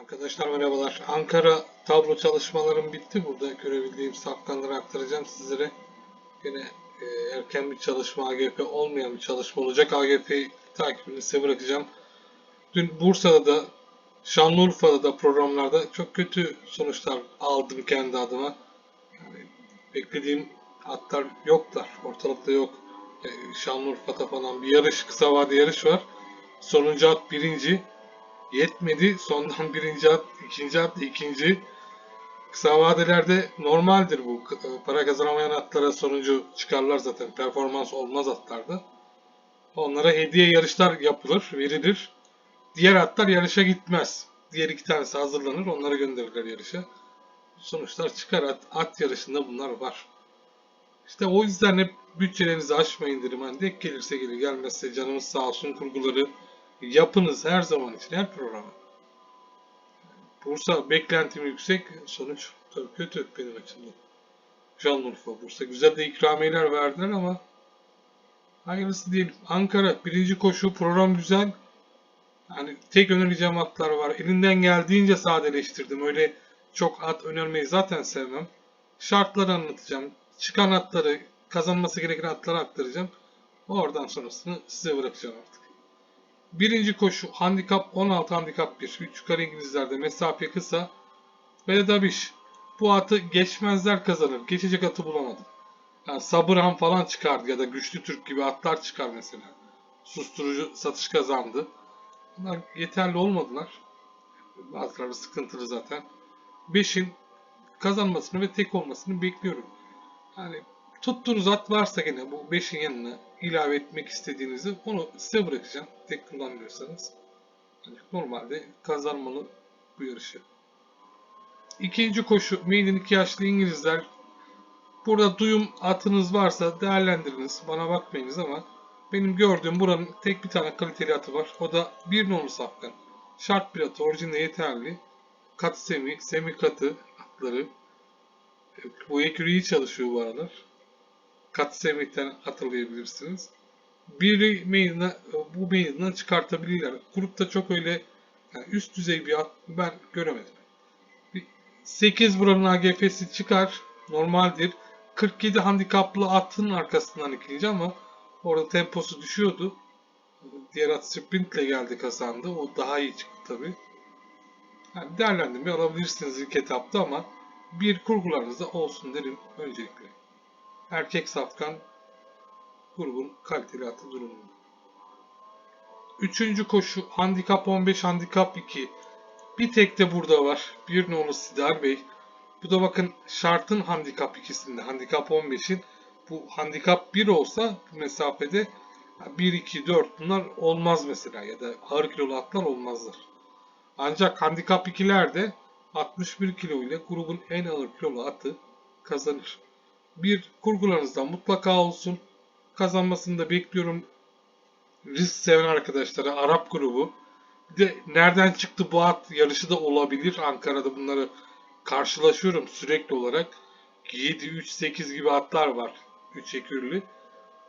Arkadaşlar merhabalar. Ankara tablo çalışmalarım bitti. Burada görebildiğim safkanları aktaracağım sizlere. Yine e, erken bir çalışma AGP olmayan bir çalışma olacak. AGP takibini size bırakacağım. Dün Bursa'da da Şanlıurfa'da da programlarda çok kötü sonuçlar aldım kendi adıma. Yani beklediğim atlar yoklar. Ortalıkta yok. E, Şanlıurfa'da falan bir yarış, kısa vade yarış var. Sonuncu at birinci yetmedi. Sondan birinci at, ikinci at, ikinci. Kısa vadelerde normaldir bu. E, Para kazanamayan atlara sonuncu çıkarlar zaten. Performans olmaz atlarda. Onlara hediye yarışlar yapılır, verilir. Diğer atlar yarışa gitmez. Diğer iki tanesi hazırlanır, onları gönderirler yarışa. Sonuçlar çıkar. At, at yarışında bunlar var. İşte o yüzden hep bütçelerinizi aşmayın derim. Hani denk gelirse gelir, gelmezse canımız sağ olsun kurguları yapınız her zaman için, her programa. Bursa beklentim yüksek, sonuç tabii kötü benim açımdan. Şanlıurfa, Bursa güzel de ikramiyeler verdiler ama hayırlısı diyelim. Ankara birinci koşu program güzel. Yani tek önereceğim atlar var. Elinden geldiğince sadeleştirdim. Öyle çok at önermeyi zaten sevmem. Şartları anlatacağım. Çıkan atları, kazanması gereken atları aktaracağım. Oradan sonrasını size bırakacağım artık. Birinci koşu handikap 16 handikap 1. 3 yukarı İngilizlerde mesafe kısa. Vedabiş. Bu atı geçmezler kazanır. Geçecek atı bulamadım. Yani Sabırhan falan çıkardı ya da Güçlü Türk gibi atlar çıkar mesela. Susturucu satış kazandı. Bunlar yeterli olmadılar. Bazıları sıkıntılı zaten. 5'in kazanmasını ve tek olmasını bekliyorum. Yani tuttuğunuz at varsa gene bu 5'in yanına ilave etmek istediğinizi onu size bırakacağım. Tek kullanmıyorsanız. Normalde kazanmalı bu yarışı. İkinci koşu Maiden 2 yaşlı İngilizler. Burada duyum atınız varsa değerlendiriniz. Bana bakmayınız ama benim gördüğüm buranın tek bir tane kaliteli atı var. O da bir nolu safkan. Şart bir atı. Orijinal yeterli. Kat semi, semi katı atları. Bu ekürü iyi çalışıyor bu aralar. Kat semikten hatırlayabilirsiniz. Biri maiden'a, bu maiden'dan çıkartabilirler. Grupta çok öyle yani üst düzey bir at ben göremedim. Bir 8 buranın AGF'si çıkar. Normaldir. 47 handikaplı atın arkasından ikinci ama orada temposu düşüyordu. Diğer at sprintle geldi kazandı. O daha iyi çıktı tabi. Yani değerlendirme alabilirsiniz ilk etapta ama bir kurgularınızda olsun derim öncelikle. Erkek safkan grubun kaliteli atı durumunda. Üçüncü koşu handikap 15 handikap 2. Bir tek de burada var. Bir nolu Sidar Bey. Bu da bakın şartın handikap ikisinde. Handikap 15'in bu handikap 1 olsa bu mesafede 1, 2, 4 bunlar olmaz mesela ya da ağır kilolu atlar olmazlar. Ancak handikap 2'lerde 61 kilo ile grubun en ağır kilolu atı kazanır. Bir kurgularınızda mutlaka olsun. Kazanmasını da bekliyorum. Risk seven arkadaşlara Arap grubu. Bir de nereden çıktı bu at yarışı da olabilir. Ankara'da bunları karşılaşıyorum sürekli olarak. 7, 3, 8 gibi atlar var. 3 ekürlü.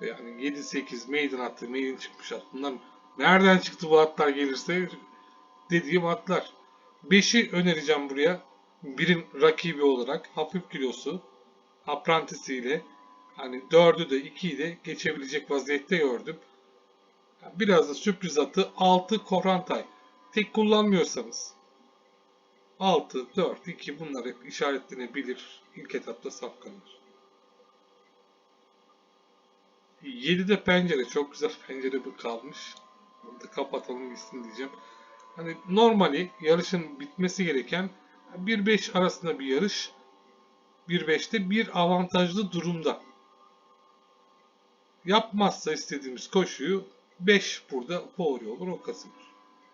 Yani 7, 8 maiden attı, maiden çıkmış at. Bunlar nereden çıktı bu atlar gelirse dediğim atlar. 5'i önereceğim buraya. Birin rakibi olarak hafif kilosu aprantisiyle hani 4'ü de 2'yi de geçebilecek vaziyette gördüm. Biraz da sürpriz atı 6 Korantay. Tek kullanmıyorsanız 6, 4, 2 bunlar hep işaretlenebilir. İlk etapta safkanlar. 7'de pencere. Çok güzel pencere bu kalmış. Bunu da kapatalım gitsin diyeceğim. Hani normali yarışın bitmesi gereken 1-5 arasında bir yarış. 1-5'te bir avantajlı durumda. Yapmazsa istediğimiz koşuyu 5 burada favori olur o kazanır.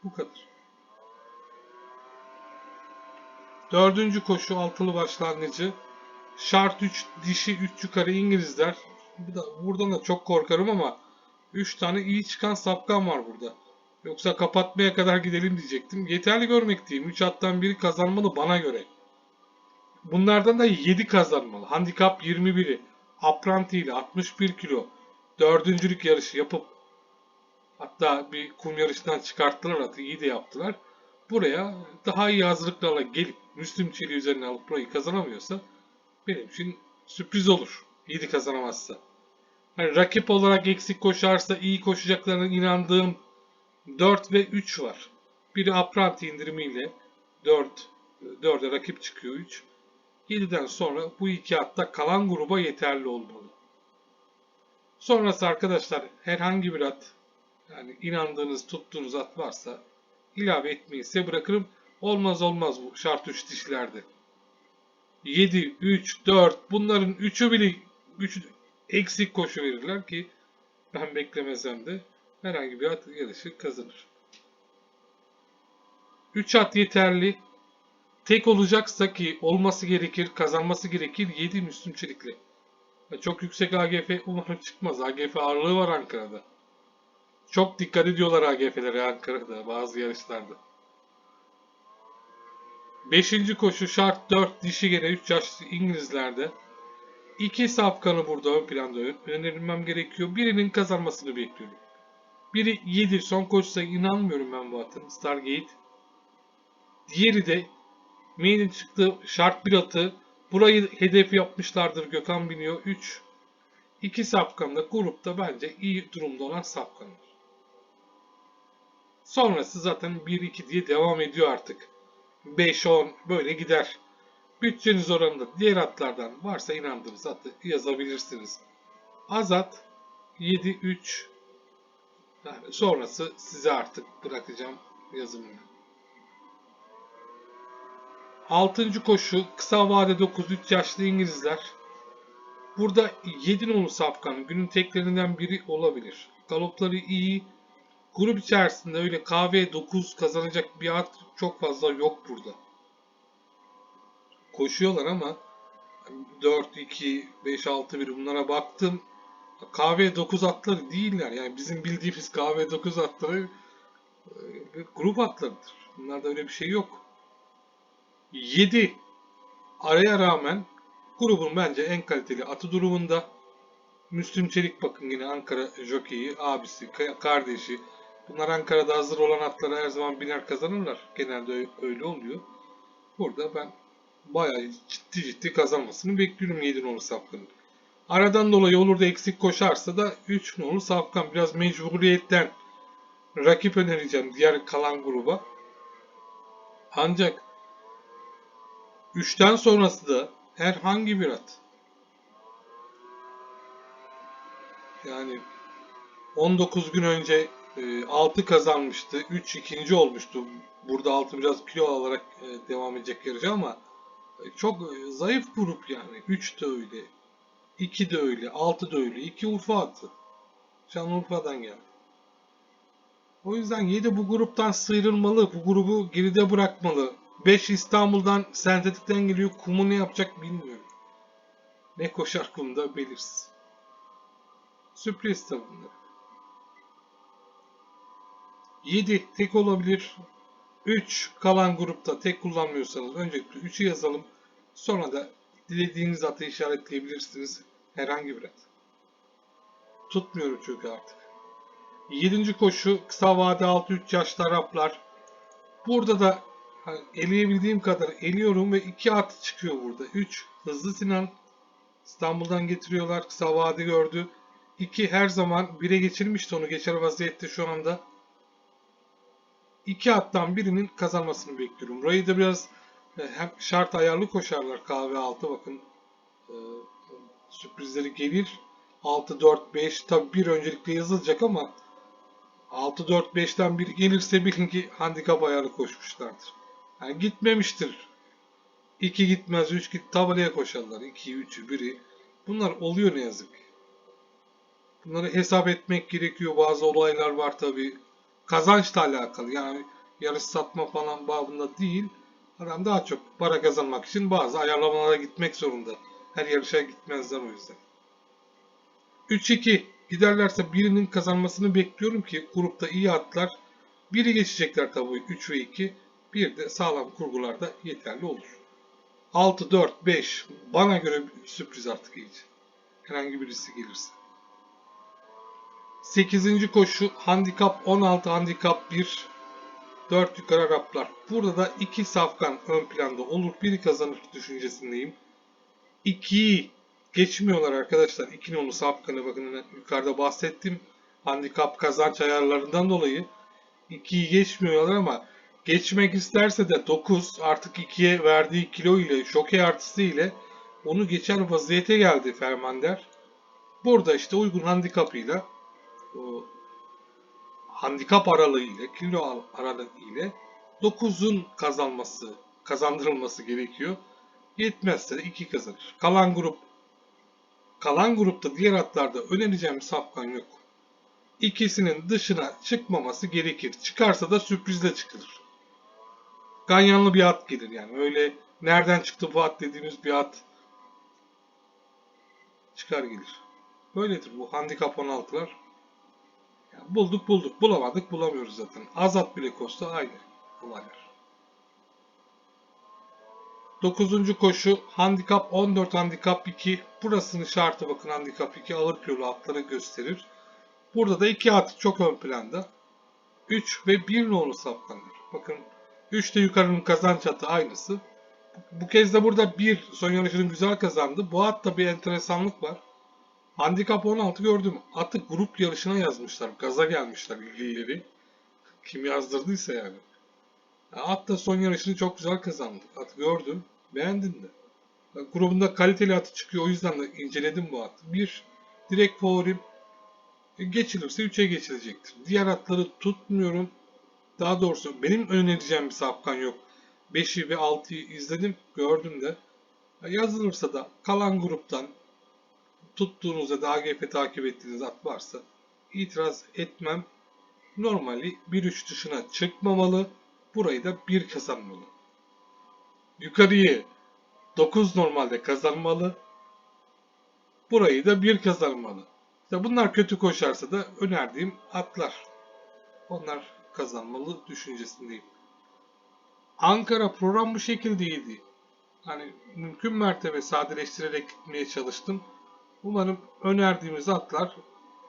Bu kadar. Dördüncü koşu altılı başlangıcı. Şart 3 dişi 3 yukarı İngilizler. Bu da, buradan da çok korkarım ama 3 tane iyi çıkan sapkan var burada. Yoksa kapatmaya kadar gidelim diyecektim. Yeterli görmekteyim. 3 attan biri kazanmalı bana göre. Bunlardan da 7 kazanmalı. Handikap 21'i. Apranti ile 61 kilo. Dördüncülük yarışı yapıp hatta bir kum yarışından çıkarttılar atı. iyi de yaptılar. buraya daha iyi hazırlıklarla gelip Müslüm Çelik üzerine alıp burayı kazanamıyorsa benim için sürpriz olur. 7 kazanamazsa. Hani rakip olarak eksik koşarsa iyi koşacaklarına inandığım 4 ve 3 var. Biri apranti indirimiyle 4 4'e rakip çıkıyor 3. 7'den sonra bu iki atta kalan gruba yeterli olmalı. Sonrası arkadaşlar herhangi bir at yani inandığınız tuttuğunuz at varsa ilave etmeyi size bırakırım. Olmaz olmaz bu şart 3 dişlerde. 7, 3, 4 bunların 3'ü bile 3 eksik koşu verirler ki ben beklemesem de herhangi bir at yarışı kazanır. 3 at yeterli. Tek olacaksa ki olması gerekir, kazanması gerekir 7 Müslüm Çelikli. Çok yüksek AGF umarım çıkmaz. AGF ağırlığı var Ankara'da. Çok dikkat ediyorlar AGF'lere Ankara'da bazı yarışlarda. Beşinci koşu şart 4 dişi gene 3 yaşlı İngilizlerde. İki safkanı burada ön planda önerilmem gerekiyor. Birinin kazanmasını bekliyorum. Biri 7 son koşusa inanmıyorum ben bu atın. Stargate. Diğeri de Main'in çıktığı şart bir atı. Burayı hedef yapmışlardır Gökhan biniyor. 3. İki safkan da grupta bence iyi durumda olan safkanlar. Sonrası zaten 1-2 diye devam ediyor artık. 5-10 böyle gider. Bütçeniz oranında diğer atlardan varsa inandığınız atı yazabilirsiniz. Azat 7-3 yani sonrası size artık bırakacağım yazımını. Altıncı koşu kısa vade 9 3 yaşlı İngilizler. Burada 7 nolu safkan günün teklerinden biri olabilir. Galopları iyi. Grup içerisinde öyle KV 9 kazanacak bir at çok fazla yok burada. Koşuyorlar ama 4, 2, 5, 6, 1 bunlara baktım. KV 9 atları değiller. Yani bizim bildiğimiz KV 9 atları e, grup atlarıdır. Bunlarda öyle bir şey yok. 7 araya rağmen grubun bence en kaliteli atı durumunda. Müslüm Çelik bakın yine Ankara jokeyi, abisi, kardeşi. Bunlar Ankara'da hazır olan atlara her zaman biner kazanırlar. Genelde öyle oluyor. Burada ben bayağı ciddi ciddi kazanmasını bekliyorum 7 nolu Safkan'ın. Aradan dolayı olur da eksik koşarsa da 3 nolu Safkan biraz mecburiyetten rakip önereceğim diğer kalan gruba. Ancak 3'ten sonrası da herhangi bir at. Yani 19 gün önce 6 e, kazanmıştı. 3 ikinci olmuştu. Burada 6 biraz kilo alarak e, devam edecek yarışı ama e, çok zayıf grup yani. 3 de öyle. 2 de öyle. 6 da öyle. 2 Urfa atı. Şanlıurfa'dan geldi. O yüzden 7 bu gruptan sıyrılmalı. Bu grubu geride bırakmalı. 5 İstanbul'dan sentetikten geliyor. Kumu ne yapacak bilmiyorum. Ne koşar kumda belirsiz. Sürpriz tabi bunlar. 7 tek olabilir. 3 kalan grupta tek kullanmıyorsanız öncelikle 3'ü yazalım. Sonra da dilediğiniz atı işaretleyebilirsiniz. Herhangi bir at. Tutmuyorum çünkü artık. 7. koşu kısa vade 6-3 yaşlı Araplar. Burada da eleyebildiğim kadar eliyorum ve 2 at çıkıyor burada. 3 Hızlı Sinan İstanbul'dan getiriyorlar. Kısa vade gördü. 2 her zaman 1'e geçirmişti onu. Geçer vaziyette şu anda. 2 attan birinin kazanmasını bekliyorum. Burayı da biraz e, hem şart ayarlı koşarlar kahve altı bakın. Ee, sürprizleri gelir. 6 4 5 tabi bir öncelikle yazılacak ama 6 4 5'ten biri gelirse bilin ki handikap ayarlı koşmuşlardır. Yani gitmemiştir. 2 gitmez, 3 git tabelaya koşarlar. 2, 3'ü, 1'i. Bunlar oluyor ne yazık Bunları hesap etmek gerekiyor. Bazı olaylar var tabi. Kazançla alakalı. Yani yarış satma falan babında değil. Adam daha çok para kazanmak için bazı ayarlamalara gitmek zorunda. Her yarışa gitmezler o yüzden. 3-2 giderlerse birinin kazanmasını bekliyorum ki grupta iyi atlar. Biri geçecekler tabii 3 ve 2. Bir de sağlam kurgularda yeterli olur. 6, 4, 5 bana göre sürpriz artık iyice. Herhangi birisi gelirse. 8. koşu handikap 16 handikap 1 4 yukarı Araplar. Burada da 2 safkan ön planda olur. Biri kazanır düşüncesindeyim. 2'yi geçmiyorlar arkadaşlar. 2 nolu safkanı bakın yukarıda bahsettim. Handikap kazanç ayarlarından dolayı 2'yi geçmiyorlar ama geçmek isterse de 9 artık 2'ye verdiği kilo ile şokey artısı ile onu geçer vaziyete geldi Fermander. Burada işte uygun handikapıyla handikap aralığı ile kilo al- aralığı ile 9'un kazanması kazandırılması gerekiyor. Yetmezse de 2 kazanır. Kalan grup kalan grupta diğer atlarda önereceğim safkan yok. İkisinin dışına çıkmaması gerekir. Çıkarsa da sürprizle çıkılır. Ganyanlı bir at gelir yani. Öyle nereden çıktı bu at dediğimiz bir at çıkar gelir. Böyledir bu handikap 16'lar. Yani bulduk bulduk bulamadık bulamıyoruz zaten. Azat bile kosta aynı olaylar. 9. koşu handikap 14 handikap 2. Burasının şartı bakın handikap 2 ağır kilolu atları gösterir. Burada da iki at çok ön planda. 3 ve 1 nolu saplanır. Bakın 3 de yukarının kazanç atı aynısı. Bu kez de burada 1 son yarışını güzel kazandı. Bu atta bir enteresanlık var. Handikap 16 gördüm. Atı grup yarışına yazmışlar. Gaza gelmişler ilgilileri. Kim yazdırdıysa yani. Ya At da son yarışını çok güzel kazandı. Atı gördüm. Beğendim de. Grubunda kaliteli atı çıkıyor. O yüzden de inceledim bu atı. Bir, direkt favorim. E, Geçilirse 3'e geçilecektir. Diğer atları tutmuyorum. Daha doğrusu benim önereceğim bir safkan yok. 5'i ve 6'yı izledim. Gördüm de. Ya Yazılırsa da kalan gruptan tuttuğunuz ya da AGF takip ettiğiniz at varsa itiraz etmem. Normali 1-3 dışına çıkmamalı. Burayı da 1 kazanmalı. Yukarıyı 9 normalde kazanmalı. Burayı da 1 kazanmalı. İşte bunlar kötü koşarsa da önerdiğim atlar. Onlar kazanmalı düşüncesindeyim. Ankara program bu şekildeydi. Hani mümkün mertebe sadeleştirerek gitmeye çalıştım. Umarım önerdiğimiz atlar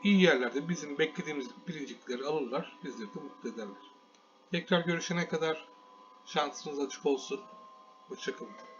iyi yerlerde bizim beklediğimiz birincilikleri alırlar. Bizleri de mutlu ederler. Tekrar görüşene kadar şansınız açık olsun. Hoşçakalın.